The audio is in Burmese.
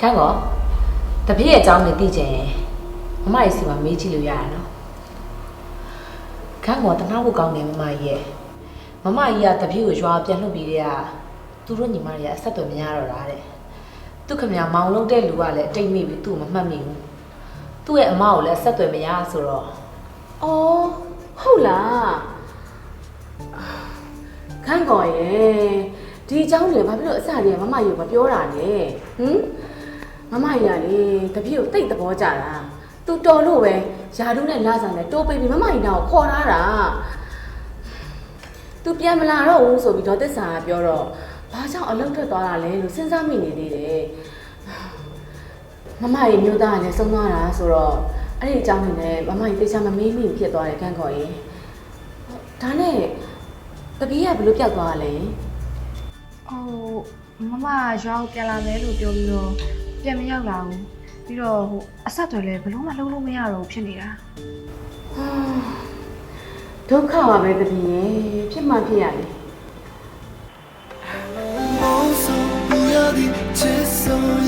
ခန်းကောတပည့်ရဲ့အကြောင်းတွေသိချင်ရင်မမကြီးစီမှာမေးကြည့်လို့ရရနော်ခန်းကောတနာဖို့ကောင်းတယ်မမကြီးရဲ့မမကြီးကတပည့်ကိုရွာပြန်လှုပ်ပြီးတဲ့ကသူတို့ညီမတွေကအဆက်အသွယ်မရတော့တာတဲ့သူခမညာမောင်လုံးတဲ့လူကလည်းအတိတ်မိပြီးသူ့ကိုမမှတ်မိဘူးသူ့ရဲ့အမကိုလည်းအဆက်အသွယ်မရဆိုတော့။အော်ဟုတ်လား။ခန်းကောရဲ့ဒီအကြောင်းတွေဘာဖြစ်လို့အစတည်းကမမကြီးကိုမပြောတာလဲ။ဟင် မမကြီးကလေတပည့်ကိုတိတ်သဘောကြတာ။ तू တော်လို့ပဲယာတုနဲ့လာဆောင်နဲ့တိုးပိတ်ပြီးမမကြီးတော့ခေါ်ထားတာ။ तू ပြန်မလာတော့ဘူးဆိုပြီးတော့တစ္ဆာကပြောတော့ဘာကြောင့်အလုပ်ထွက်သွားတာလဲလို့စဉ်းစားမိနေသေးတယ်။မမကြီးမျိုးသားကလည်းဆုံးသွားတာဆိုတော့အဲ့ဒီအကြောင်းတွေနဲ့မမကြီးတေချာမမေးမိဘူးဖြစ်သွားတယ်ကန်းခေါ်ရင်ဒါနဲ့တပီးကဘယ်လိုပြောက်သွားတာလဲဟိုမမရွာကိုပြန်လာမယ်လို့ပြောပြီးတော့ ပြန်မရောက်လာဘူးပြီးတော့ဟိုအဆက်တွေလည်းဘလို့မှလုံးလို့မရတော့ဘူးဖြစ်နေတာဒုက္ခပါပဲတပည့်ရေဖြစ်မှဖြစ်ရလေ Oh so we are the chess so